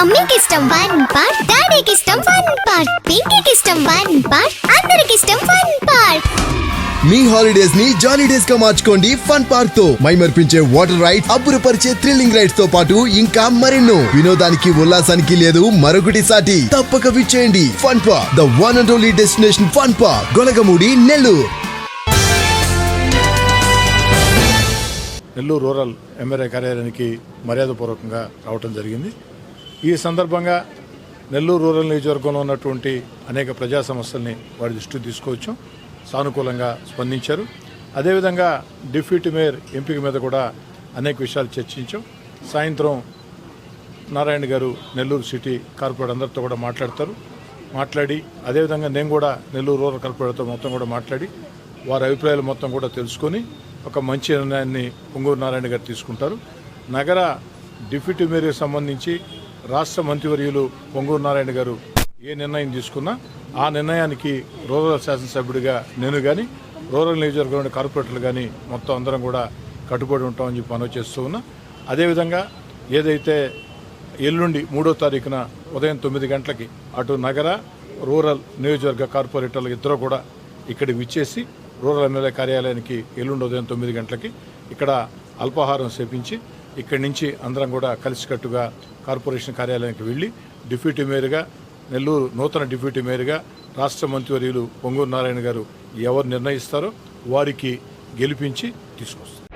మమ్మీకి ఇష్టం one part డాడీకి ఇష్టం వన్ పార్ట్ పింకీకి ఇష్టం వన్ పార్ట్ అందరికి ఇష్టం వన్ పార్ట్ మీ హాలిడేస్ని జాలీ డేస్గా మార్చుకోండి ఫన్ పార్క్తో. మైమర్పించే వాటర్ రైడ్స్ అబ్బురపరిచే థ్రిల్లింగ్ రైడ్స్తో పాటు ఇంకా మరెన్నో. వినోదానికి ఉల్లాసానికి లేదు మరొకటి సాటి. తప్పక విచ్చేయండి. Fun park the one and only destination fun park Golagamudi Nellore. Nellore rural MLA కార్యాలయానికి మర్యాదపూర్వకంగా రావటం జరిగింది. ఈ సందర్భంగా నెల్లూరు రూరల్ నియోజకవర్గంలో ఉన్నటువంటి అనేక ప్రజా సమస్యల్ని వారి దృష్టికి తీసుకొచ్చాం సానుకూలంగా స్పందించారు. అదేవిధంగా డిప్యూటీ మేయర్ ఎంపిక మీద కూడా అనేక విషయాలు చర్చించాం. సాయంత్రం నారాయణ గారు నెల్లూరు సిటీ కార్పొరేట్ అందరితో కూడా మాట్లాడతారు. మాట్లాడి అదేవిధంగా నేను కూడా నెల్లూరు రూరల్ కార్పొరేటర్తో మొత్తం కూడా మాట్లాడి వారి అభిప్రాయాలు మొత్తం కూడా తెలుసుకొని ఒక మంచి నిర్ణయాన్ని పొంగూరు నారాయణ గారు తీసుకుంటారు. నగర డిప్యూటీ మేయర్కి సంబంధించి రాష్ట్ర మంత్రివర్యులు పొంగూరు నారాయణ గారు ఏ నిర్ణయం తీసుకున్నా ఆ నిర్ణయానికి రూరల్ శాసనసభ్యుడిగా నేను కానీ రూరల్ నియోజకవర్గంలోని కార్పొరేటర్లు కానీ మొత్తం అందరం కూడా కట్టుబడి ఉంటామని చెప్పి మనం చేస్తూ ఉన్నా. అదేవిధంగా ఏదైతే ఎల్లుండి మూడో తారీఖున ఉదయం తొమ్మిది గంటలకి అటు నగర రూరల్ నియోజకవర్గ కార్పొరేటర్లు ఇద్దరు కూడా ఇక్కడికి విచ్చేసి రూరల్ ఎమ్మెల్యే కార్యాలయానికి ఎల్లుండి ఉదయం తొమ్మిది గంటలకి ఇక్కడ అల్పాహారం సేపించి ఇక్కడి నుంచి అందరం కూడా కలిసికట్టుగా కార్పొరేషన్ కార్యాలయానికి వెళ్ళి డిప్యూటీ మేయర్గా నెల్లూరు నూతన డిప్యూటీ మేయర్గా రాష్ట్ర మంత్రివర్యులు పొంగూరు నారాయణ గారు ఎవరు నిర్ణయిస్తారో వారికి గెలిపించి తీసుకొస్తారు.